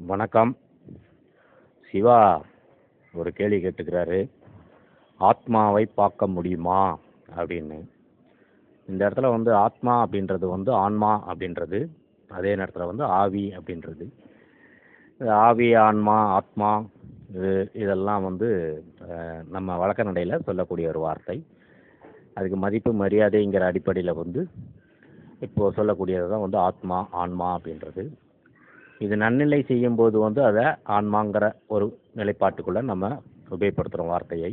வணக்கம். சிவா ஒரு கேள்வி கேட்டுக்கிறாரு. ஆத்மாவை பார்க்க முடியுமா? அப்படின்னு. இந்த இடத்துல வந்து ஆத்மா அப்படின்றது வந்து ஆன்மா அப்படின்றது அதே நேரத்தில் வந்து ஆவி அப்படின்றது. ஆவி ஆன்மா ஆத்மா இது இதெல்லாம் வந்து நம்ம வழக்க நடையில் சொல்லக்கூடிய ஒரு வார்த்தை. அதுக்கு மதிப்பு மரியாதைங்கிற அடிப்படையில் வந்து இப்போது சொல்லக்கூடியது தான் வந்து ஆத்மா ஆன்மா அப்படின்றது. இது நன்னிலை செய்யும் போது வந்து அதை ஆன்மாங்கிற ஒரு நிலைப்பாட்டுக்குள்ளே நம்ம உபயோகப்படுத்துகிறோம் வார்த்தையை.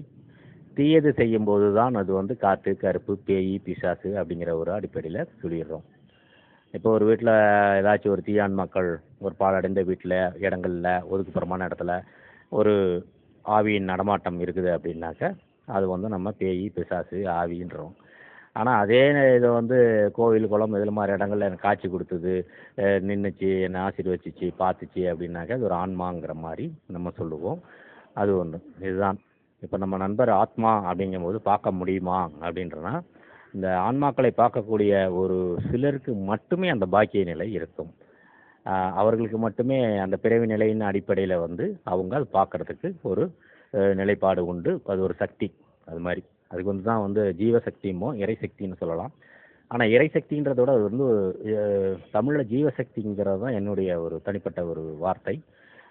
தீயது செய்யும்போது தான் அது வந்து காற்று கருப்பு பேய் பிசாசு அப்படிங்கிற ஒரு அடிப்படையில் சொல்லிடுறோம். இப்போ ஒரு வீட்டில் ஏதாச்சும் ஒரு தீயான் மக்கள் ஒரு பாலடைந்த வீட்டில் இடங்களில் ஒதுக்குப்புறமான இடத்துல ஒரு ஆவியின் நடமாட்டம் இருக்குது அப்படின்னாக்க அது வந்து நம்ம பேய் பிசாசு ஆவின்றோம். ஆனால் அதே இதை வந்து கோவில் குளம் இதில் மாதிரி இடங்கள்ல எனக்கு காட்சி கொடுத்தது. நின்றுச்சு என்னை ஆசீர்வச்சிச்சு பார்த்துச்சு அப்படின்னாக்க அது ஒரு ஆன்மாங்கிற மாதிரி நம்ம சொல்லுவோம். அது ஒன்று இதுதான். இப்போ நம்ம நண்பர் ஆத்மா அப்படிங்கும்போது பார்க்க முடியுமா அப்படின்றனா இந்த ஆன்மாக்களை பார்க்கக்கூடிய ஒரு சிலருக்கு மட்டுமே அந்த பாக்கிய நிலை இருக்கும். அவர்களுக்கு மட்டுமே அந்த பிறவி நிலையின் அடிப்படையில் வந்து அவங்க அது பார்க்கறதுக்கு ஒரு நிலைப்பாடு உண்டு. அது ஒரு சக்தி. அது மாதிரி. அதுக்கு வந்து தான் வந்து ஜீவசக்தியுமோ இறைசக்தின்னு சொல்லலாம். ஆனால் இறைசக்தின்றத விட அது வந்து தமிழில் ஜீவசக்திங்கிறது தான் என்னுடைய ஒரு தனிப்பட்ட ஒரு வார்த்தை.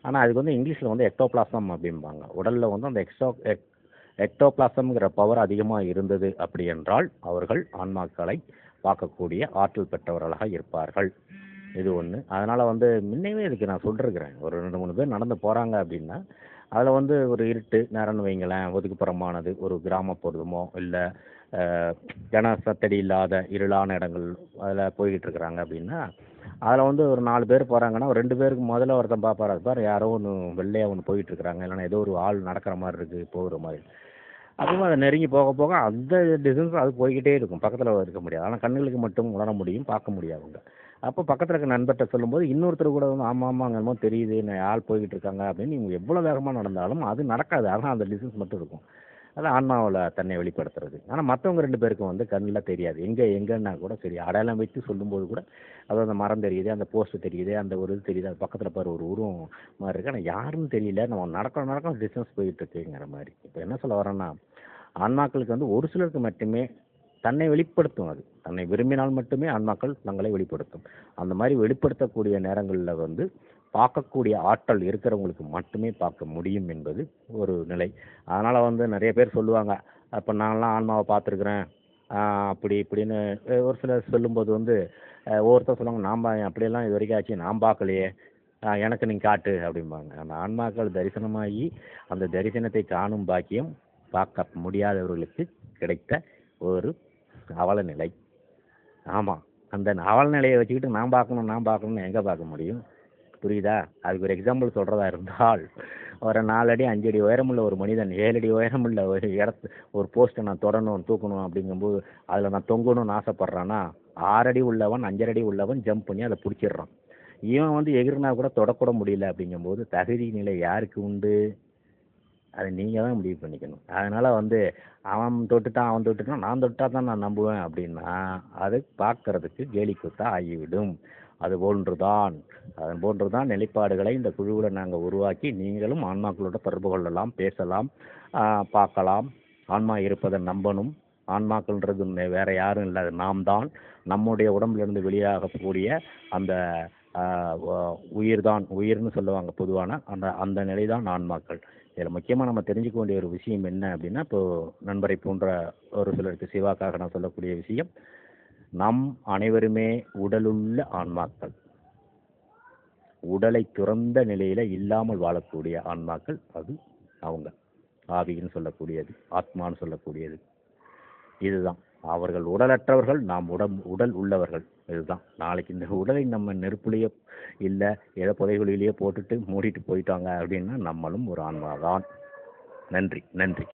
ஆனால் அதுக்கு வந்து இங்கிலீஷில் வந்து எக்டோபிளாசம் அப்படிம்பாங்க. உடலில் வந்து அந்த எக்ஸ்டோ எக் எக்டோபிளாசம்ங்கிற பவர் அதிகமாக இருந்தது அப்படி என்றால் அவர்கள் ஆன்மாக்களை பார்க்கக்கூடிய ஆற்றல் பெற்றவர்களாக இருப்பார்கள். இது ஒன்று அதனால் வந்து முன்னையுமே இதுக்கு நான் சொல்லிருக்கிறேன். ஒரு ரெண்டு மூணு பேர் நடந்து போகிறாங்க அப்படின்னா அதில் வந்து ஒரு இருட்டு நேரம்னு வைங்களேன் ஒதுக்குப்புறமானது ஒரு கிராமப்புறமோ இல்லை ஜன சத்தடி இல்லாத இருளான இடங்கள் அதில் போய்கிட்டு இருக்கிறாங்க அப்படின்னா அதில் வந்து ஒரு நாலு பேர் போகிறாங்கன்னா ஒரு ரெண்டு பேருக்கு முதல்ல ஒருத்தன் பார்ப்பார் அது பார் யாரோ ஒன்று வெள்ளையாக ஒன்று போயிட்டுருக்குறாங்க இல்லைன்னா ஏதோ ஒரு ஆள் நடக்கிற மாதிரி இருக்குது போகிற மாதிரி. அதுவும் அதை நெருங்கி போக போக அந்த டிஸ்டன்ஸ் அது போய்கிட்டே இருக்கும். பக்கத்தில் இருக்க முடியாது. ஆனால் கண்களுக்கு மட்டும் உணர முடியும் பார்க்க முடியாதுங்க அப்போ பக்கத்தில் இருக்க நண்பர்கிட்ட சொல்லும்போது இன்னொருத்தர் கூட வந்து ஆமாம் ஆமாங்க தெரியுது நான் ஆள் போய்கிட்டு இருக்காங்க அப்படின்னு இவங்க எவ்வளோ வேகமாக நடந்தாலும் அது நடக்காது. ஆனால் அந்த டிஸ்டன்ஸ் மட்டும் இருக்கும். அது ஆன்மாவில் தன்னை வெளிப்படுத்துறது. ஆனால் மற்றவங்க ரெண்டு பேருக்கும் வந்து கண்ணில் தெரியாது. எங்கே எங்கன்னா கூட சரி அடையாளம் வச்சு சொல்லும்போது கூட அது அந்த மரம் தெரியுது அந்த போஸ்ட் தெரியுது அந்த ஒரு இது தெரியுது அது பக்கத்தில் பாரு ஒரு உருவம் மாதிரி இருக்குது ஆனால் யாருன்னு தெரியல. நம்ம நடக்க நடக்கிற டிஸ்டன்ஸ் போயிட்டு இருக்குங்கிற மாதிரி. இப்போ என்ன சொல்ல வரேன்னா ஆன்மாக்களுக்கு வந்து ஒரு சிலருக்கு மட்டுமே தன்னை வெளிப்படுத்தும் அது. தன்னை விரும்பினால் மட்டுமே ஆன்மாக்கள் தங்களை வெளிப்படுத்தும். அந்த மாதிரி வெளிப்படுத்தக்கூடிய நேரங்களில் வந்து பார்க்கக்கூடிய ஆற்றல் இருக்கிறவங்களுக்கு மட்டுமே பார்க்க முடியும் என்பது ஒரு நிலை. அதனால் வந்து நிறைய பேர் சொல்லுவாங்க அப்போ நான்லாம் ஆன்மாவை பார்த்துருக்குறேன். அப்படி இப்படின்னு ஒரு சிலர் சொல்லும்போது வந்து ஒவ்வொருத்தர் சொல்லுவாங்க நாம் அப்படியெல்லாம் இது வரைக்கும் ஆச்சு நான் பார்க்கலையே. எனக்கு நீங்கள் காட்டு. அப்படிம்பாங்க. அந்த ஆன்மாக்கள் தரிசனமாகி அந்த தரிசனத்தை காணும் பாக்கியம் பார்க்க முடியாதவர்களுக்கு கிடைத்த ஒரு அவல நிலை ஆமாம் அந்த அவல நிலையை வச்சுக்கிட்டு நான் பார்க்கணும் நான் பார்க்கணும்னு எங்கே பார்க்க முடியும்? புரியுதா? அதுக்கு ஒரு எக்ஸாம்பிள் சொல்கிறதா இருந்தால் ஒரு நாலடி அஞ்சடி உயரமுள்ள ஒரு மனிதன் ஏழடி உயரமுள்ள ஒரு இடத்து ஒரு போஸ்ட்டை நான் தொடணும் தூக்கணும் அப்படிங்கும்போது அதில் நான் தொங்கணும்னு ஆசைப்பட்றான்னா ஆறடி உள்ளவன் அஞ்சரடி உள்ளவன் ஜம்ப் பண்ணி அதை பிடிச்சிடுறான். இவன் வந்து எகிரினா கூட தொடக்கூட முடியல அப்படிங்கும்போது தகுதி நிலை யாருக்கு உண்டு? அதை நீங்கள் தான் முடிவு பண்ணிக்கணும். அதனால் வந்து அவன் தொட்டுட்டான் அவன் தொட்டுட்டான் நான் தொட்டால் தான் நான் நம்புவேன் அப்படின்னா அது பார்க்கறதுக்கு கேலி கூத்தா ஆகிவிடும். அது போன்றுதான். அதன் போன்றுதான் நிலைப்பாடுகளை இந்த குழுவில் நாங்கள் உருவாக்கி நீங்களும் ஆன்மாக்களோட தொடர்பு கொள்ளலாம் பேசலாம் பார்க்கலாம். ஆன்மா இருப்பதை நம்பணும். ஆன்மாக்கள்ன்றது வேறு வேற யாரும் இல்லை அது நாம் தான். நம்முடைய உடம்புலேருந்து வெளியாகக்கூடிய அந்த உயிர் தான் உயிர்னு சொல்லுவாங்க பொதுவான அந்த அந்த நிலை தான் ஆன்மாக்கள். இதில் முக்கியமாக நம்ம தெரிஞ்சுக்க வேண்டிய ஒரு விஷயம் என்ன அப்படின்னா இப்போது நண்பரை போன்ற ஒரு சிலருக்கு சிவாக்காக நான் சொல்லக்கூடிய விஷயம் நம் அனைவருமே உடலுள்ள ஆன்மாக்கள். உடலை துறந்த நிலையில் இல்லாமல் வாழக்கூடிய ஆன்மாக்கள் அது அவங்க. ஆவின்னு சொல்லக்கூடியது ஆத்மான்னு சொல்லக்கூடியது. இதுதான். அவர்கள் உடலற்றவர்கள் நாம் உடம் உடல் உள்ளவர்கள். இதுதான். நாளைக்கு இந்த உடலை நம்ம நெருப்புலேயே இல்லை ஏதோ புதைகுழியிலேயே போட்டுட்டு மூடிட்டு போயிட்டாங்க அப்படின்னா நம்மளும் ஒரு ஆன்மாதான். நன்றி நன்றி.